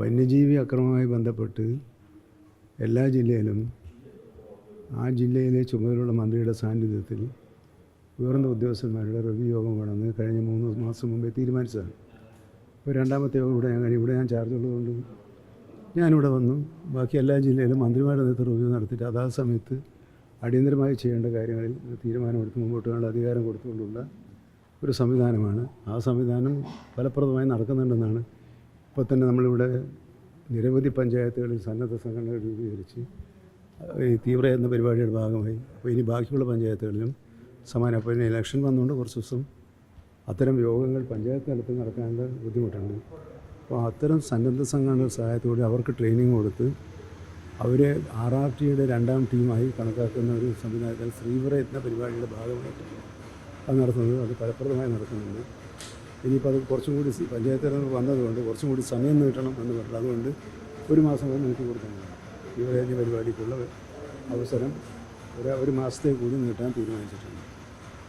വന്യജീവി അക്രമവുമായി ബന്ധപ്പെട്ട് എല്ലാ ജില്ലയിലും ആ ജില്ലയിലെ ചുമതലയുള്ള മന്ത്രിയുടെ സാന്നിധ്യത്തിൽ ഉയർന്ന ഉദ്യോഗസ്ഥന്മാരുടെ റിവ്യൂ യോഗം വേണമെന്ന് കഴിഞ്ഞ മൂന്ന് മാസം മുമ്പേ തീരുമാനിച്ചതാണ്. ഇപ്പോൾ രണ്ടാമത്തെ യോഗം ഇവിടെ ഞാൻ ഇവിടെ ഞാൻ ചാർജ് ഉള്ളതുകൊണ്ട് ഞാനിവിടെ വന്നു. ബാക്കി എല്ലാ ജില്ലയിലും മന്ത്രിമാരുടെ നേതൃത്വം റിവ്യൂ നടത്തിയിട്ട് അതാ സമയത്ത് അടിയന്തരമായി ചെയ്യേണ്ട കാര്യങ്ങളിൽ തീരുമാനമെടുത്ത് മുമ്പോട്ട് വേണ്ട അധികാരം കൊടുത്തുകൊണ്ടുള്ള ഒരു സംവിധാനമാണ്. ആ സംവിധാനം ഫലപ്രദമായി നടക്കുന്നുണ്ടെന്നാണ് ഇപ്പോൾ തന്നെ നമ്മളിവിടെ നിരവധി പഞ്ചായത്തുകളിൽ സന്നദ്ധ സംഘടനകൾ രൂപീകരിച്ച് ഈ തീവ്ര എന്ന പരിപാടിയുടെ ഭാഗമായി അപ്പോൾ ഇനി ബാക്കിയുള്ള പഞ്ചായത്തുകളിലും സമാനം അപ്പോൾ ഇനി ഇലക്ഷൻ വന്നുകൊണ്ട് കുറച്ച് ദിവസം അത്തരം യോഗങ്ങൾ പഞ്ചായത്ത് തലത്തിൽ നടക്കാനുള്ള ബുദ്ധിമുട്ടുണ്ട് അപ്പോൾ അത്തരം സന്നദ്ധ സംഘടനകളുടെ സഹായത്തോടെ അവർക്ക് ട്രെയിനിങ് കൊടുത്ത് അവരെ ആർ ആർ ടിയുടെ രണ്ടാം ടീമായി കണക്കാക്കുന്ന ഒരു സംവിധാനത്തിൽ എന്ന പരിപാടിയുടെ ഭാഗമായിട്ട് അത് നടത്തുന്നത് അത് ഫലപ്രദമായി നടക്കുന്നുണ്ട്. ഇനിയിപ്പോൾ അത് കുറച്ചും കൂടി പഞ്ചായത്ത് തെരഞ്ഞെടുപ്പ് വന്നതുകൊണ്ട് കുറച്ചും കൂടി സമയം നീട്ടണം എന്ന് പറഞ്ഞു അതുകൊണ്ട് ഒരു മാസം കൂടി നീട്ടി കൊടുക്കുന്നുണ്ട് തീവ്രയജ്ഞ പരിപാടിക്കുള്ള അവസരം ഒരു ഒരു മാസത്തേക്ക് കൂടി നീട്ടാൻ തീരുമാനിച്ചിട്ടുണ്ട്.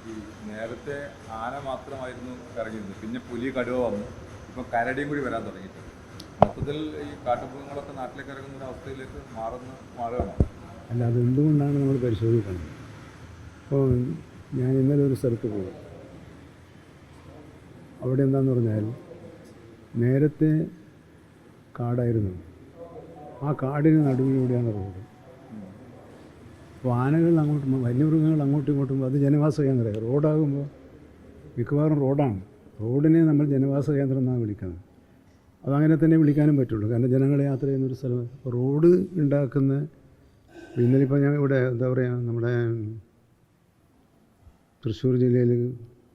ഈ നേരത്തെ ആന മാത്രമായിരുന്നു കറങ്ങിയിരുന്നത്. പിന്നെ പുലി കടുവ വന്നു. ഇപ്പം കരടിയും കൂടി വരാൻ തുടങ്ങിയിട്ടുണ്ട്. മൊത്തത്തിൽ ഈ കാട്ടുമൃഗങ്ങളൊക്കെ നാട്ടിലേക്ക് ഇറങ്ങുന്ന ഒരു അവസ്ഥയിലേക്ക് മാറുന്ന മാറുകയാണ്? അല്ല അത് എന്തുകൊണ്ടാണ് നമ്മൾ പരിശോധിക്കുന്നത് അപ്പോൾ ഞാൻ ഇന്നലെ ഒരു സ്ഥലത്ത് പോയി. അവിടെ എന്താന്ന് പറഞ്ഞാൽ നേരത്തെ കാടായിരുന്നു. ആ കാടിന് നടുവിലൂടെയാണ് റോഡ് അപ്പോൾ ആനകൾ അങ്ങോട്ടും വന്യമൃഗങ്ങൾ അങ്ങോട്ടും ഇങ്ങോട്ടും അത് ജനവാസ കേന്ദ്രം റോഡാകുമ്പോൾ മിക്കവാറും റോഡാണ്. റോഡിനെ നമ്മൾ ജനവാസ കേന്ദ്രം എന്നാണ് വിളിക്കുന്നത്. അതങ്ങനെ തന്നെ വിളിക്കാനും പറ്റുള്ളൂ. കാരണം ജനങ്ങളെ യാത്ര ചെയ്യുന്നൊരു സ്ഥലം. റോഡ് ഉണ്ടാക്കുന്ന ഇന്നലിപ്പോൾ ഞാൻ ഇവിടെ എന്താ പറയുക നമ്മുടെ തൃശ്ശൂർ ജില്ലയിൽ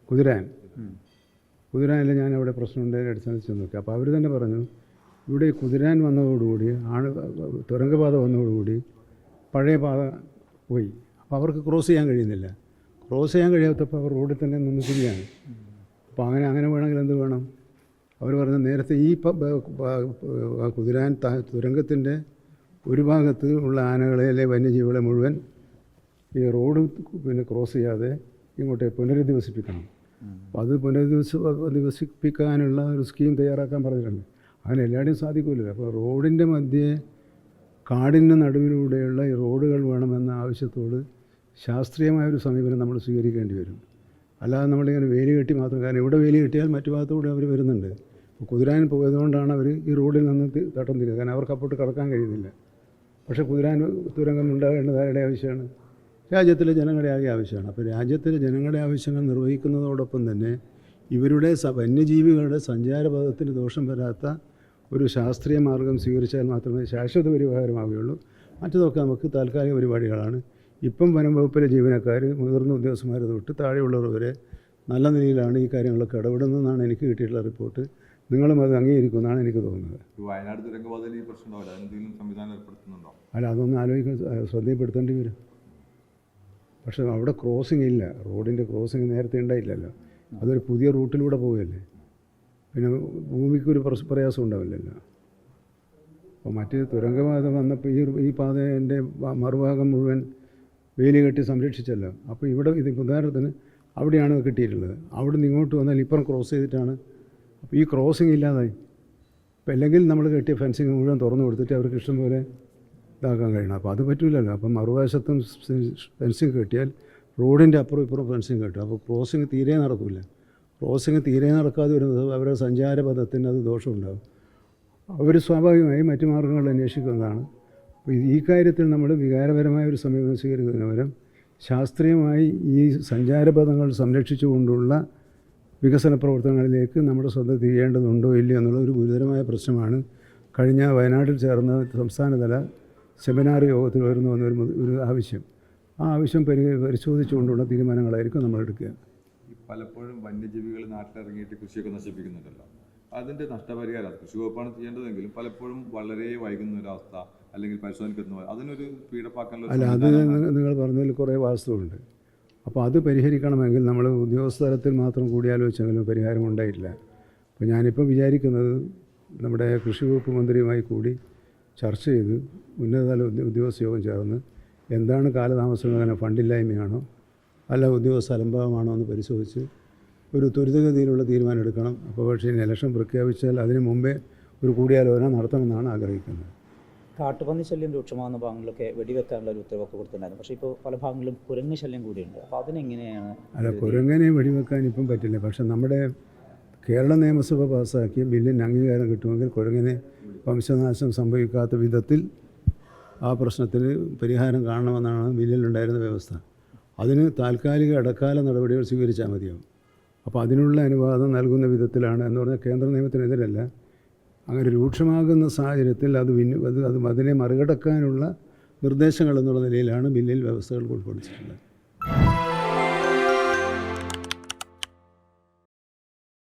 കുതിരാൻ. കുതിരാനിൽ ഞാൻ അവിടെ പ്രശ്നമുണ്ട് അടിസ്ഥാനത്തിൽ ചെന്ന് നോക്കി അപ്പോൾ അവർ തന്നെ പറഞ്ഞു ഇവിടെ കുതിരാൻ വന്നതോടുകൂടി ആണ് തുരങ്കപാത വന്നതോടുകൂടി പഴയ പാത പോയി. അപ്പോൾ അവർക്ക് ക്രോസ് ചെയ്യാൻ കഴിയുന്നില്ല. ക്രോസ് ചെയ്യാൻ കഴിയാത്തപ്പോൾ അവർ റോഡിൽ തന്നെ നിന്ന് തിരിയാണ്. അപ്പോൾ അങ്ങനെ അങ്ങനെ വേണമെങ്കിൽ എന്ത് വേണം? അവർ പറഞ്ഞ നേരത്തെ ഈ കുതിരാൻ തുരങ്കത്തിന്റെ ഒരു ഭാഗത്ത് ഉള്ള ആനകളെ അല്ലെ വന്യജീവികളെ മുഴുവൻ ഈ റോഡ് പിന്നെ ക്രോസ് ചെയ്യാതെ ഇങ്ങോട്ട് പുനരധിവസിപ്പിക്കണം. അപ്പോൾ അത് പുനരധിവസ അധിവസിപ്പിക്കാനുള്ള ഒരു സ്കീം തയ്യാറാക്കാൻ പറഞ്ഞിട്ടുണ്ട്. അങ്ങനെ എല്ലാവരുടെയും സാധിക്കില്ലല്ലോ അപ്പോൾ റോഡിന്റെ മധ്യേ കാടിന്റെ നടുവിലൂടെയുള്ള ഈ റോഡുകൾ വേണമെന്ന ആവശ്യത്തോട് ശാസ്ത്രീയമായ ഒരു സമീപനം നമ്മൾ സ്വീകരിക്കേണ്ടി വരും. അല്ലാതെ നമ്മളിങ്ങനെ വേലി കെട്ടി മാത്രം കാരണം ഇവിടെ വേലി കെട്ടിയാൽ മറ്റു ഭാഗത്തൂടെ അവർ വരുന്നുണ്ട്. അപ്പോൾ കുതിരാൻ പോയതുകൊണ്ടാണ് അവർ ഈ റോഡിൽ നിന്ന് തട്ടം തിരിയുന്നത്. കാരണം അവർക്ക് അപ്പോട്ട് കടക്കാൻ കഴിയുന്നില്ല. പക്ഷേ കുതിരാൻ തുരങ്കം ഉണ്ടാകേണ്ടത് ആരുടെ ആവശ്യമാണ്. രാജ്യത്തിലെ ജനങ്ങളുടെ ആകെ ആവശ്യമാണ്. അപ്പോൾ രാജ്യത്തിലെ ജനങ്ങളുടെ ആവശ്യങ്ങൾ നിർവഹിക്കുന്നതോടൊപ്പം തന്നെ ഇവരുടെ സ വന്യജീവികളുടെ സഞ്ചാരപഥത്തിന് ദോഷം വരാത്ത ഒരു ശാസ്ത്രീയ മാർഗം സ്വീകരിച്ചാൽ മാത്രമേ ശാശ്വത പരിഹാരമാവുകയുള്ളൂ. മറ്റതൊക്കെ നമുക്ക് താൽക്കാലിക പരിപാടികളാണ്. ഇപ്പം വനം വകുപ്പിലെ ജീവനക്കാർ മുതിർന്ന ഉദ്യോഗസ്ഥന്മാർ തൊട്ട് താഴെയുള്ളവർ വരെ നല്ല നിലയിലാണ് ഈ കാര്യങ്ങളൊക്കെ ഇടപെടുന്നതെന്നാണ് എനിക്ക് കിട്ടിയിട്ടുള്ള റിപ്പോർട്ട്. നിങ്ങളും അത് അംഗീകരിക്കുമെന്നാണ് എനിക്ക് തോന്നുന്നത്. വയനാട് തുരങ്കപാതയിൽ ഈ എന്തെങ്കിലും സംവിധാനം ഏർപ്പെടുത്തുന്നുണ്ടോ? അല്ല അതൊന്നും ആലോചിക്കാൻ ശ്രദ്ധയിൽപ്പെടുത്തേണ്ടി വരും. പക്ഷേ അവിടെ ക്രോസിംഗ് ഇല്ല. റോഡിന്റെ ക്രോസിംഗ് നേരത്തെ ഉണ്ടായില്ലല്ലോ. അതൊരു പുതിയ റൂട്ടിലൂടെ പോവുകയല്ലേ പിന്നെ ഭൂമിക്കൊരു പ്രയാസം ഉണ്ടാവില്ലല്ലോ. അപ്പോൾ മറ്റ് തുരങ്കപാത വന്നപ്പോൾ ഈ ഈ പാതേന്റെ മറുഭാഗം മുഴുവൻ വേലി കെട്ടി സംരക്ഷിച്ചല്ലോ. അപ്പോൾ ഇവിടെ ഇത് ഉദാഹരണത്തിന് അവിടെയാണ് കിട്ടിയിട്ടുള്ളത്. അവിടെ നിന്ന് ഇങ്ങോട്ട് വന്നാൽ ഇപ്പുറം ക്രോസ് ചെയ്തിട്ടാണ്. അപ്പോൾ ഈ ക്രോസിംഗ് ഇല്ലാതായി. അപ്പോൾ അല്ലെങ്കിൽ നമ്മൾ കെട്ടിയ ഫെൻസിങ് മുഴുവൻ തുറന്നു കൊടുത്തിട്ട് അവർക്ക് ഇഷ്ടം പോലെ ഇതാക്കാൻ കഴിയണം. അപ്പോൾ അത് പറ്റില്ലല്ലോ അപ്പം മറുവശത്തും ഫെൻസിങ് കെട്ടിയാൽ റോഡിന്റെ അപ്പുറം ഇപ്പുറം ഫെൻസിങ് കെട്ടും. അപ്പോൾ ക്രോസിങ് തീരെ നടക്കില്ല. ക്രോസിങ് തീരെ നടക്കാതെ വരുന്നത് അവരുടെ സഞ്ചാരപഥത്തിന് അത് ദോഷമുണ്ടാകും. അവർ സ്വാഭാവികമായി മറ്റു മാർഗങ്ങൾ അന്വേഷിക്കുന്നതാണ്. ഈ കാര്യത്തിൽ നമ്മൾ വികാരപരമായ ഒരു സമീപനം സ്വീകരിക്കുന്നതിന് പകരം ശാസ്ത്രീയമായി ഈ സഞ്ചാരപഥങ്ങൾ സംരക്ഷിച്ചുകൊണ്ടുള്ള വികസന പ്രവർത്തനങ്ങളിലേക്ക് നമ്മുടെ ശ്രദ്ധ തിരിയേണ്ടതുണ്ടോ ഇല്ലയോ എന്നുള്ള ഒരു ഗുരുതരമായ പ്രശ്നമാണ്. കഴിഞ്ഞ വയനാട്ടിൽ ചേർന്ന സംസ്ഥാനതല സെമിനാർ യോഗത്തിൽ വരുന്നു വന്ന ഒരു ഒരു ആവശ്യം. ആ ആവശ്യം പരി പരിശോധിച്ചുകൊണ്ടുള്ള തീരുമാനങ്ങളായിരിക്കും നമ്മൾ എടുക്കുക. പലപ്പോഴും വന്യജീവികൾ നാട്ടിലിറങ്ങിയിട്ട് കൃഷിയൊക്കെ നശിപ്പിക്കുന്നുണ്ടല്ലോ. അതിന്റെ നഷ്ടപരിഹാരം കൃഷി വകുപ്പാണ് ചെയ്യേണ്ടതെങ്കിലും പലപ്പോഴും വളരെ വൈകുന്ന ഒരു അവസ്ഥ അല്ലെങ്കിൽ പരിശോധനയ്ക്കൊന്നും അതിനൊരു പീഡപ്പാക്കാനുള്ള അല്ല അത് നിങ്ങൾ പറഞ്ഞതിൽ കുറേ വാസ്തവമുണ്ട്. അപ്പോൾ അത് പരിഹരിക്കണമെങ്കിൽ നമ്മൾ ഉദ്യോഗസ്ഥ തലത്തിൽ മാത്രം കൂടിയാലോചിച്ചെങ്കിലും പരിഹാരം ഉണ്ടായിട്ടില്ല. അപ്പോൾ ഞാനിപ്പോൾ വിചാരിക്കുന്നത് നമ്മുടെ കൃഷി വകുപ്പ് മന്ത്രിയുമായി കൂടി ചർച്ച ചെയ്ത് ഉന്നതതല ഉദ്യ- ഉദ്യോഗസ്ഥ യോഗം ചേർന്ന് എന്താണ് കാലതാമസം അങ്ങനെ ഫണ്ടില്ലായ്മയാണോ അല്ല ഉദ്യോഗസ്ഥ അലംഭാവമാണോ എന്ന് പരിശോധിച്ച് ഒരു ത്വരിതഗതിയിലുള്ള തീരുമാനം എടുക്കണം അപ്പോൾ പക്ഷേ ഇനി ഇലക്ഷൻ പ്രഖ്യാപിച്ചാൽ അതിന് മുമ്പേ ഒരു കൂടിയാലോചന നടത്തണമെന്നാണ് ആഗ്രഹിക്കുന്നത്. കാട്ടുപന്നി ശല്യം രൂക്ഷമാകുന്ന ഭാഗങ്ങളിലൊക്കെ വെടിവെക്കാനുള്ള ഒരു ഉത്തരവൊക്കെ കൊടുത്തിട്ടുണ്ടായിരുന്നു. പക്ഷേ ഇപ്പോൾ പല ഭാഗങ്ങളിലും കുരങ്ങ് ശല്യം കൂടിയുണ്ട്. അപ്പോൾ അതിനെങ്ങനെയാണ് അല്ല കുരങ്ങനെ വെടിവെക്കാൻ ഇപ്പം പറ്റില്ല. പക്ഷെ നമ്മുടെ കേരള നിയമസഭ പാസ്സാക്കിയ ബില്ലിന് അംഗീകാരം കിട്ടുമെങ്കിൽ കുഴങ്ങിന് വംശനാശം സംഭവിക്കാത്ത വിധത്തിൽ ആ പ്രശ്നത്തിന് പരിഹാരം കാണണമെന്നാണ് ബില്ലിലുണ്ടായിരുന്ന വ്യവസ്ഥ. അതിന് താൽക്കാലിക ഇടക്കാല നടപടികൾ സ്വീകരിച്ചാൽ മതിയാവും. അപ്പോൾ അതിനുള്ള അനുവാദം നൽകുന്ന വിധത്തിലാണ് എന്ന് പറഞ്ഞാൽ കേന്ദ്ര നിയമത്തിനെതിരല്ല. അങ്ങനെ രൂക്ഷമാകുന്ന സാഹചര്യത്തിൽ അത് അത് അത് അതിനെ മറികടക്കാനുള്ള നിർദ്ദേശങ്ങൾ എന്നുള്ള നിലയിലാണ് ബില്ലിൽ വ്യവസ്ഥകൾ ഉൾപ്പെടുത്തിയിട്ടുള്ളത്